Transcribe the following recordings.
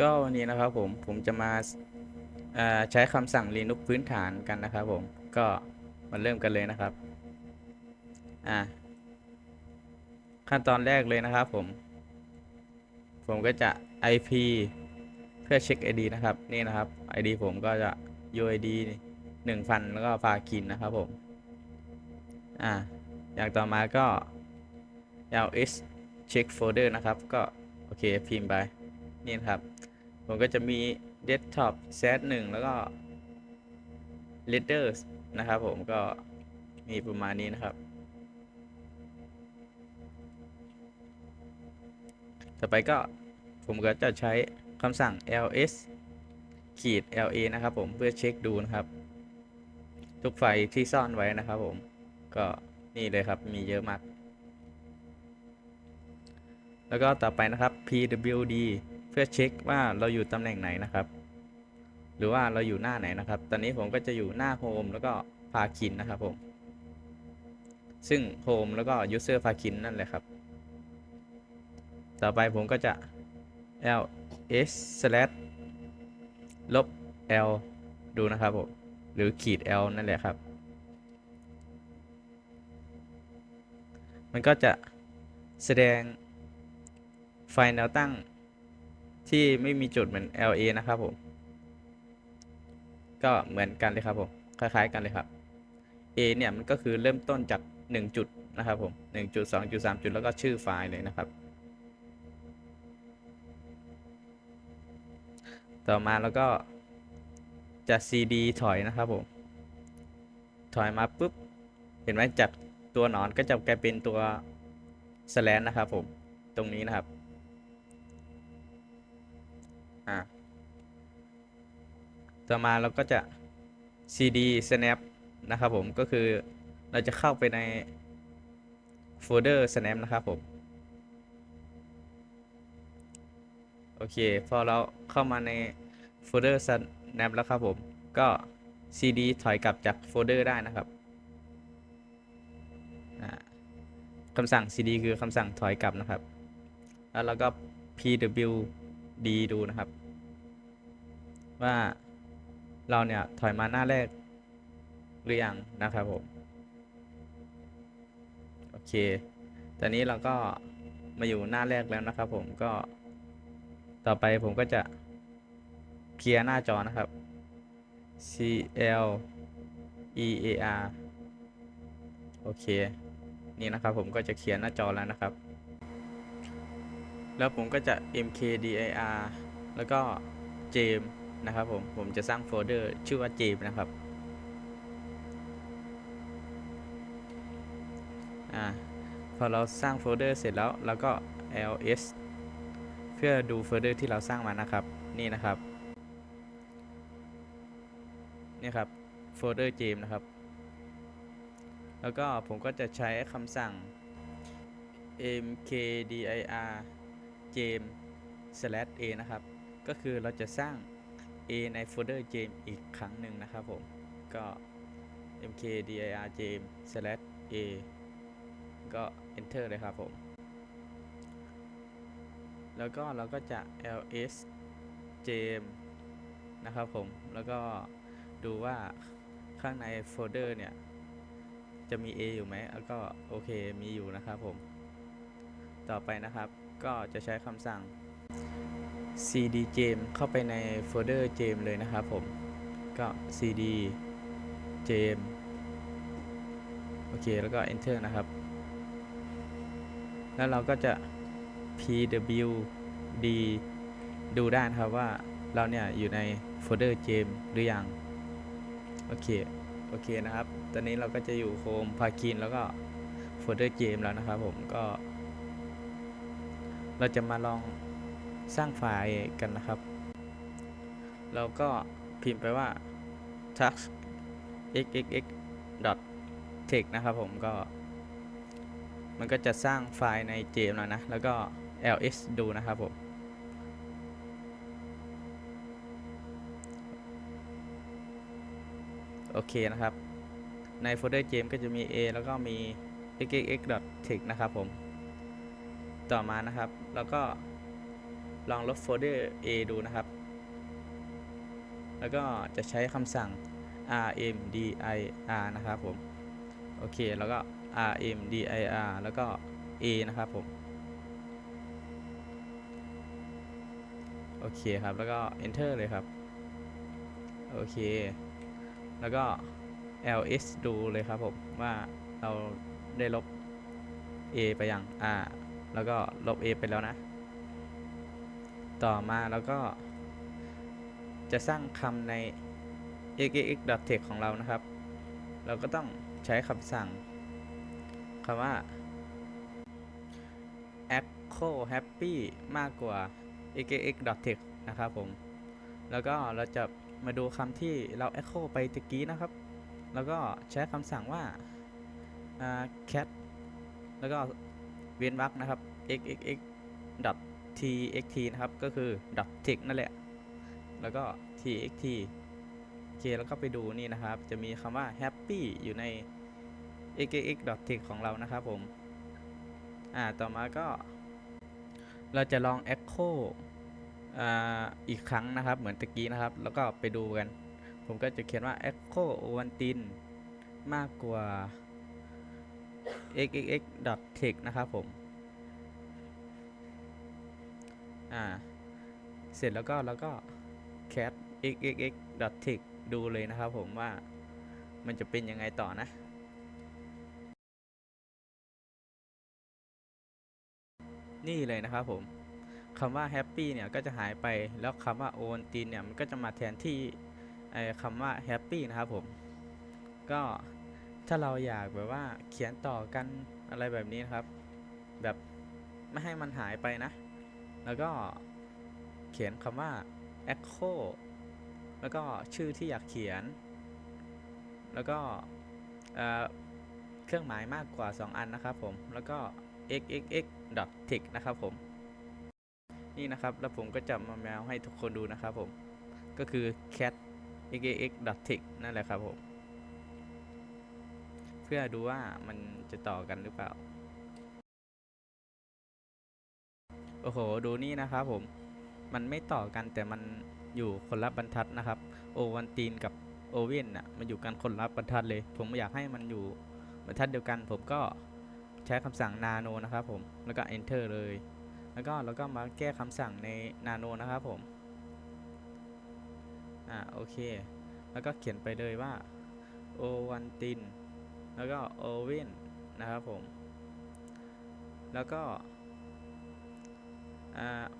ก็วันนี้นะครับผมผมจะมาใช้คำสั่ง Linux พื้นฐานกันนะครับผมก็มาเริ่มกันเลยนะครับอ่าขั้นตอนแรกเลยนะครับผม ผมก็จะ IP เพื่อเช็ค ID นะครับ นี่นะครับ ID ผมก็จะ UID 1000 แล้วก็พาคินนะครับผม อ่า อย่างต่อมาก็ ls check folder นะครับ ก็ โอเค พิมพ์ไป นี่นะครับ ผมก็จะมี desktop set 1แล้วก็ leaders นะครับผมก็มีประมาณนี้นะครับ ต่อไปก็ผมก็จะใช้คำสั่ง ls ขีด la นะครับผมเพื่อเช็คดูนะครับ ทุกไฟล์ที่ซ่อนไว้นะครับผมก็นี่เลยครับมีเยอะมาก แล้วก็ต่อไปนะครับ pwd พื่อเช็คว่าเราอยู่ตำแหน่งไหนนะครับ หรือว่าเราอยู่หน้าไหนนะครับ ตอนนี้ผมก็จะอยู่หน้าโฮมแล้วก็พาคินนะครับผมซึ่งโฮมแล้วก็ user พาคินนั่นแหละครับ ต่อไปผมก็จะ ls slash ลบ l ดูนะครับผมหรือขีด l นั่นแหละครับ มันก็จะแสดงไฟล์แนวตั้ง ที่ไม่มีจุดเหมือน LA นะครับผม ก็เหมือนกันเลยครับผม คล้าย ๆ กันเลยครับ A เนี่ยมันก็คือเริ่มต้นจาก 1 จุดนะครับผม1จุด2จุด3จุดแล้วก็ชื่อไฟล์เลยนะครับ ต่อมาแล้วก็จะ cd ถอยนะครับผม ถอยมาปุ๊บ เห็นไหมจากตัวหนอนก็จะกลายเป็นตัว slash นะครับผม ตรงนี้นะครับ ต่อมาเราก็จะ cd snap นะครับผมก็คือเราจะเข้าไปในโฟลเดอร์ snap นะครับผม โอเค พอเราเข้ามาในโฟลเดอร์ snap แล้วครับผม ก็ cd ถอยกลับจากโฟลเดอร์ได้นะครับคำสั่ง cd คือคำสั่งถอยกลับนะครับ แล้วเราก็ pwd ดูนะครับ ว่า เราเนี่ยถอยมาหน้าแรกหรือยังนะครับผม โอเค ตอนนี้เราก็มาอยู่หน้าแรกแล้วนะครับผมก็ ต่อไปผมก็จะเคลียร์หน้าจอนะครับ cl e a r โอเค นี่นะครับผมก็จะเคลียร์หน้าจอแล้วนะครับ แล้วผมก็จะ mkdir แล้วก็ jam นะครับผม ผมจะสร้างโฟลเดอร์ชื่อว่า jam นะครับ อ่า พอเราสร้างโฟลเดอร์เสร็จแล้วเราก็ ls เพื่อดูโฟลเดอร์ที่เราสร้างมานะครับ นี่นะครับ นี่ครับ โฟลเดอร์ jam นะครับ แล้วก็ผมก็จะใช้คำสั่ง mkdir jam slash a นะครับ ก็คือเราจะสร้าง a ในโฟลเดอร์ jam อีกครั้งหนึ่งนะครับผม ก็ mkdir jam slash a ก็ enter เลยครับผม แล้วก็เราก็จะ ls jam นะครับผม แล้วก็ดูว่าข้างในโฟลเดอร์เนี่ย จะมี A อยู่ไหม แล้วก็โอเคมีอยู่นะครับผม ต่อไปนะครับ ก็จะใช้คำสั่ง cd jam เข้าไปในโฟลเดอร์ jam เลยนะครับผม ก็ cd jam โอเค แล้วก็ enter นะครับ แล้วเราก็จะ pwd ดูได้นะครับว่าเราเนี่ย อยู่ในโฟลเดอร์ jam หรือยัง โอเค โอเคนะครับ ตอนนี้เราก็จะอยู่โฮมพาคินแล้วก็โฟลเดอร์เกมแล้วนะครับผมก็ เราจะมาลอง สร้างไฟล์กันนะครับ เราก็พิมพ์ไปว่า tax xxx text นะครับผมก็ มันก็จะสร้างไฟล์ในเจมแล้วนะ แล้วก็ ls ดูนะครับผมโอเคนะครับ ในโฟลเดอร์เกมก็จะมี A แล้วก็มี xxx text นะครับผม ต่อมานะครับ แล้วก็ ลองลบโฟลเดอร์ A ดูนะครับ แล้วก็จะใช้คำสั่ง rmdir นะครับผม โอเค แล้วก็ rmdir แล้วก็ a นะครับผม โอเคครับ แล้วก็ enter เลยครับ โอเค แล้วก็ ls ดูเลยครับผมว่าเราได้ลบ a ไปยังอ่าแล้วก็ลบ a ไปแล้วนะ ต่อมาแล้วก็ จะสร้างคำใน xxx.text ของเรานะครับ เราก็ต้องใช้คำสั่งคำว่า echo happy มากกว่า xxx.text นะครับผม แล้วก็เราจะมาดูคำที่เรา echo ไปตะกี้นะครับ แล้วก็ใช้คำสั่งว่าอ่า cat แล้วก็เว้นวรรคนะครับ xxx txt นะครับ ก็คือ text นั่นแหละ แล้วก็ txt โอเค แล้วก็ไปดูนี่นะครับ จะมีคำว่า happy อยู่ใน xxx.text ของเรานะครับผม อ่า ต่อมาก็ เราจะลอง echo อ่า อีกครั้งนะครับ เหมือนตะกี้นะครับ แล้วก็ไปดูกัน ผมก็จะเขียนว่า echo โอวันตินมากกว่า xxx.text นะครับผม อ่า เสร็จแล้วก็แล้วก็ cat xxx.text ดูเลยนะครับผมว่ามันจะเป็นยังไงต่อนะ นี่เลยนะครับผมคำว่า happy เนี่ยก็จะหายไปแล้วคำว่า o วันตินเนี่ยมันก็จะมาแทนที่ไอ้คำว่า happy นะครับผม ก็ถ้าเราอยากแบบว่าเขียนต่อกันอะไรแบบนี้นะครับ แบบไม่ให้มันหายไปนะ แล้วก็เขียนคำว่า echo แล้วก็ชื่อที่อยากเขียน แล้วก็เครื่องหมายมากกว่า 2 อันนะครับผม แล้วก็ xxx tick นะครับผม นี่นะครับ แล้วผมก็จะมาแมวให้ทุกคนดูนะครับผม ก็คือ cat xxx tick นั่นแหละครับผม เพื่อดูว่ามันจะต่อกันหรือเปล่า โอ้โห ดูนี่นะครับผม มันไม่ต่อกันแต่มันอยู่คนละบรรทัดนะครับ โอวันตีนกับโอเว่นน่ะ มันอยู่กันคนละบรรทัดเลย ผมอยากให้มันอยู่บรรทัดเดียวกัน ผมก็ใช้คำสั่ง nano นะครับผม แล้วก็ enter เลย แล้วก็เราก็มาแก้คำสั่งใน nano นะครับผม อ่าโอเค แล้วก็เขียนไปเลยว่าโอวันติน แล้วก็โอเว่นนะครับผม แล้วก็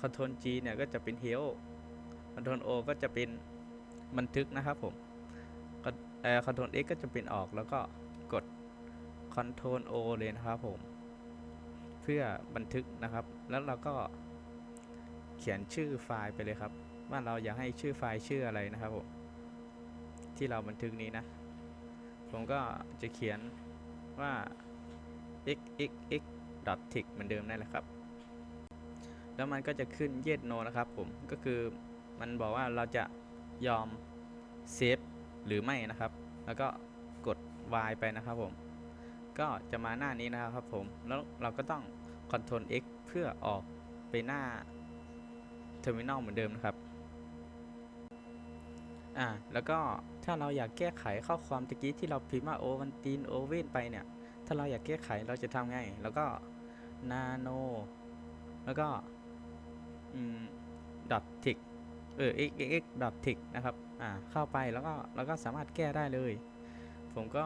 คอนโทรล G เนี่ยก็จะเป็น help คอนโทรล O ก็จะเป็นบันทึกนะครับผมคอนโทรล X ก็จะเป็นออกแล้วก็กดคอนโทรล O เลยนะครับผม เพื่อบันทึกนะครับ แล้วเราก็เขียนชื่อไฟล์ไปเลยครับ ว่าเราอยากให้ชื่อไฟล์ชื่ออะไรนะครับผมที่เราบันทึกนี้นะ ผมก็จะเขียนว่า xxx tick เหมือนเดิมนั่นแหละครับ แล้วมันก็จะขึ้น yes no นะครับผมก็คือมันบอกว่าเราจะยอมเซฟหรือไม่นะครับ แล้วก็กด y ไปนะครับผม ก็จะมาหน้านี้นะครับผม แล้วเราก็ต้อง Ctrl X เพื่อออกไปหน้า Terminal เหมือนเดิมนะครับ อ่า แล้วก็ถ้าเราอยากแก้ไขข้อความตะกี้ที่เราพิมพ์ว่าโอวันตีนโอเว่นไปเนี่ย ถ้าเราอยากแก้ไขเราจะทำไง แล้วก็ nano แล้วก็ ดอททิกเออ x x x ดอททิกนะครับ อ่า เข้าไปแล้วก็เราก็สามารถแก้ได้เลย ผมก็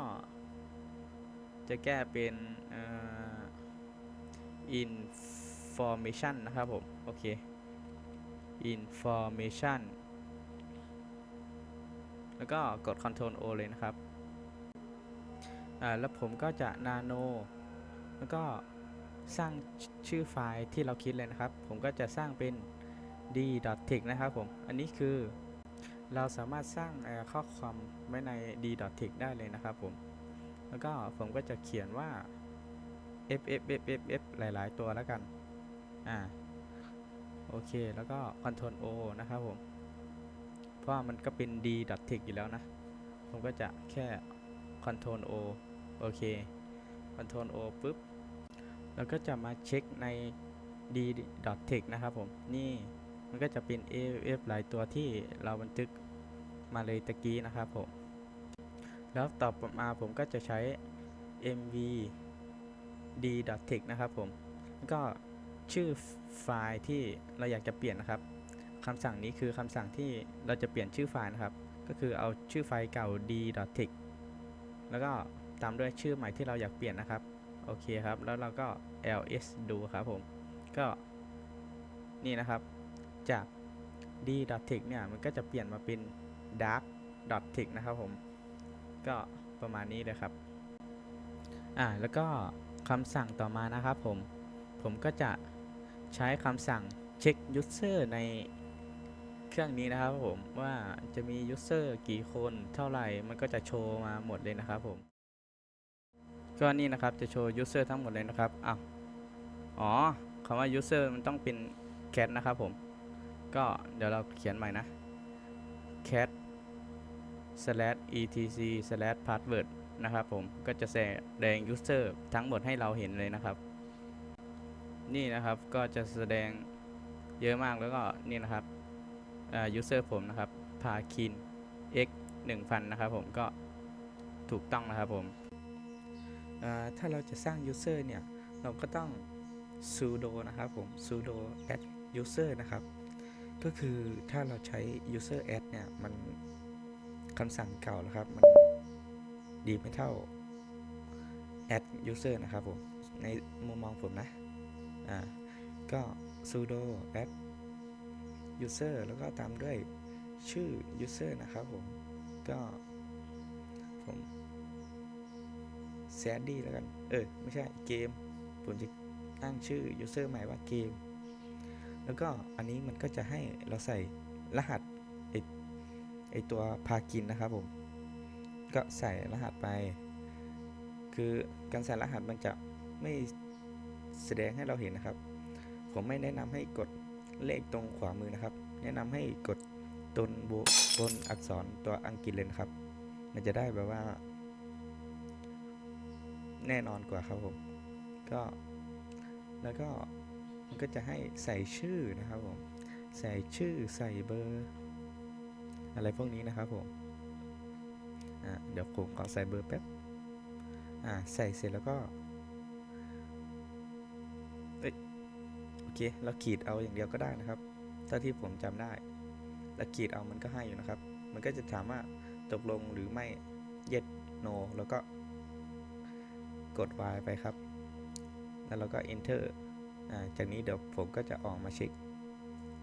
จะแก้เป็นเอ่อ information นะครับผม โอเค information แล้วก็กด Ctrl O เลยนะครับ อ่า แล้วผมก็จะ nano แล้วก็ สร้างชื่อไฟล์ที่เราคิดเลยนะครับ ผมก็จะสร้างเป็น d.text นะครับผมอันนี้คือเราสามารถสร้างข้อความไว้ใน d.text ได้เลยนะครับผมแล้วก็ผมก็จะเขียนว่า f f f f f หลาย ๆ ตัวแล้วกันอ่าโอเคแล้วก็ Ctrl O นะครับผมเพราะมันก็เป็น d.text อยู่แล้วนะ ผมก็จะแค่ Ctrl O โอเค Ctrl O ปุ๊บ แล้วก็จะมาเช็คใน d.text นะครับผม นี่มันก็จะเป็น AF หลายตัวที่เราบันทึกมาเลยตะกี้นะครับผม แล้วต่อมาผมก็จะใช้ mv d.text นะครับผม ก็ชื่อไฟล์ที่เราอยากจะเปลี่ยนนะครับคำสั่งนี้คือคำสั่งที่เราจะเปลี่ยนชื่อไฟล์นะครับ ก็คือเอาชื่อไฟล์เก่า d.text แล้วก็ตามด้วยชื่อใหม่ที่เราอยากเปลี่ยนนะครับ โอเคครับ แล้วเราก็ ls ดูครับผม ก็นี่นะครับจาก d.text เนี่ยมันก็จะเปลี่ยนมาเป็น dark.text นะครับผม ก็ประมาณนี้เลยครับ อ่าแล้วก็คำสั่งต่อมานะครับผม ผมก็จะใช้คำสั่งเช็ค user ในเครื่องนี้นะครับผมว่าจะมี user กี่คนเท่าไหร่ มันก็จะโชว์มาหมดเลยนะครับผม ก็นี่นะครับจะโชว์ user ทั้งหมดเลยนะครับอ้าวอ๋อคำว่า user มันต้องเป็น cat นะครับผม ก็เดี๋ยวเราเขียนใหม่นะ cat slash etc slash password นะครับผม ก็จะแสดง user ทั้งหมดให้เราเห็นเลยนะครับ นี่นะครับก็จะแสดงเยอะมากแล้วก็นี่นะครับ user ผมนะครับพาคิน x 1000 นะครับผมก็ถูกต้องนะครับผม ถ้าเราจะสร้าง user เนี่ย เราก็ต้อง sudo นะครับผม sudo add user นะครับ ก็คือถ้าเราใช้ user add เนี่ย มันคำสั่งเก่าแล้วครับ มันดีไม่เท่า add user นะครับผม ในมุมมองผมนะ อ่า ก็ sudo add user แล้วก็ตามด้วยชื่อ user นะครับผม ก็ แซดดี้แล้วกัน เออ ไม่ใช่เกม ผมจะตั้งชื่อ user ใหม่ว่าเกม แล้วก็อันนี้มันก็จะให้เราใส่รหัสไอไอตัวพากินนะครับผม ก็ใส่รหัสไป คือการใส่รหัสมันจะไม่แสดงให้เราเห็นนะครับ ผมไม่แนะนำให้กดเลขตรงขวามือนะครับ แนะนำให้กดตนบนบนอักษรตัวอังกฤษเลยนะครับ มันจะได้แบบว่า แน่นอนกว่าครับผม ก็แล้วก็มันก็จะให้ใส่ชื่อนะครับผม ใส่ชื่อใส่เบอร์ อะไรพวกนี้นะครับผมอ่าเดี๋ยวผมขอใส่เบอร์แป๊บอ่าใส่เสร็จแล้วก็เอ้ยโอเคเราขีดเอาอย่างเดียวก็ได้นะครับถ้าที่ผมจำได้แล้วขีดเอามันก็ให้อยู่นะครับ มันก็จะถามว่าตกลงหรือไม่ yes no แล้วก็ กด Y ไปครับ แล้วเราก็ enter อ่าจากนี้เดี๋ยวผมก็จะออกมาเช็ค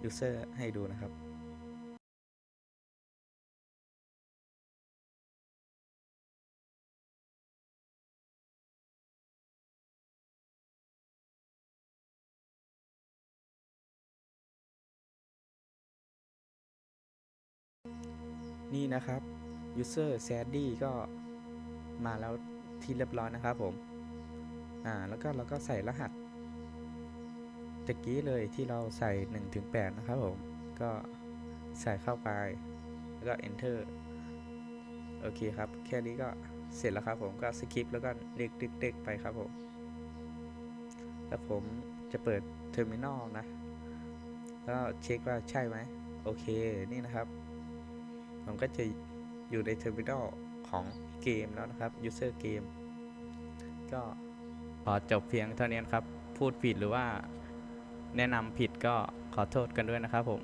user ให้ดูนะครับนี่นะครับ user saddy ก็มาแล้วที่เรียบร้อยนะครับผม อ่าแล้วก็เราก็ใส่รหัสตะกี้เลยที่เราใส่1ถึง8นะครับผมก็ใส่เข้าไป แล้วก็ enter โอเคครับ แค่นี้ก็เสร็จแล้วครับผมก็สคริปแล้วก็เด็กเด็กไปครับผม แล้วผมจะเปิดเทอร์มินอลนะ แล้วเช็คว่าใช่ไหม โอเค นี่นะครับ ผมก็จะอยู่ในเทอร์มินอลของเกมแล้วนะครับ user เกมก็ อจบเพียงเท่านี้นครับ พูดผิดหรือว่าแนะนำผิดก็ขอโทษกันด้วยนะครับผม